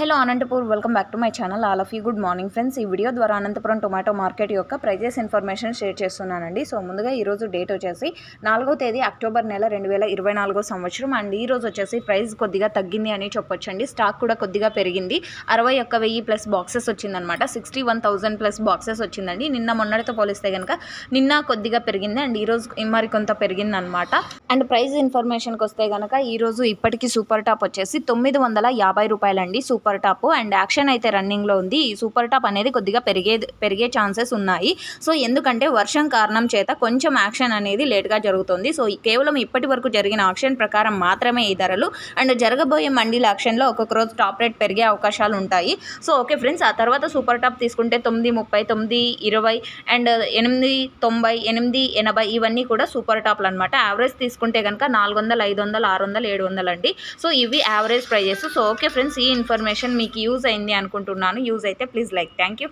Hello Anantapur welcome back to my channel. All of you good morning friends. ఈ video ద్వారా Anantapuram tomato market యొక్క prices information share చేస్తున్నానండి. So ముందుగా ఈరోజు date వచ్చేసి నాలుగో తేదీ అక్టోబర్ నెల రెండు వేల ఇరవై నాలుగో సంవత్సరం. అండ్ ఈ రోజు వచ్చేసి ప్రైస్ కొద్దిగా తగ్గింది అని చెప్పొచ్చండి. స్టాక్ కూడా కొద్దిగా పెరిగింది. అరవై ఒక్క వెయ్యి ప్లస్ బాక్సెస్ వచ్చిందనమాట sixty one thousand plus boxes వచ్చిందండి. నిన్న మొన్నటితో పోలిస్తే కనుక నిన్న కొద్దిగా పెరిగింది. అండ్ ఈరోజు మరి కొంత పెరిగిందనమాట అండ్ ప్రైస్ ఇన్ఫర్మేషన్కి వస్తే కనుక ఈరోజు ఇప్పటికీ సూపర్ టాప్ వచ్చేసి తొమ్మిది వందల యాభై రూపాయలండి. Super super top and action అయితే రన్నింగ్లో ఉంది. ఈ సూపర్ టాప్ అనేది కొద్దిగా పెరిగే పెరిగే ఛాన్సెస్ ఉన్నాయి. సో ఎందుకంటే వర్షం కారణం చేత కొంచెం యాక్షన్ అనేది లేట్గా జరుగుతుంది. సో కేవలం ఇప్పటి వరకు జరిగిన ఆక్షన్ ప్రకారం మాత్రమే ఈ ధరలు. అండ్ జరగబోయే మండీల యాక్షన్లో ఒక్కొక్క రోజు టాప్ రేట్ పెరిగే అవకాశాలు ఉంటాయి. సో ఓకే ఫ్రెండ్స్ ఆ తర్వాత సూపర్ టాప్ తీసుకుంటే తొమ్మిది ముప్పై తొమ్మిది ఇరవై అండ్ ఎనిమిది తొంభై ఎనిమిది ఎనభై ఇవన్నీ కూడా సూపర్ టాప్లు అనమాట యావరేజ్ తీసుకుంటే కనుక నాలుగు వందలు ఐదు వందలు ఆరు వందలు ఏడు వందలు అండి. సో ఇవి average prices. So okay friends ఈ ఇన్ఫర్మేషన్ ఇన్ఫర్మేషన్ మీకు యూజ్ అయింది అనుకుంటున్నాను. యూజ్ అయితే ప్లీజ్ లైక్. Thank you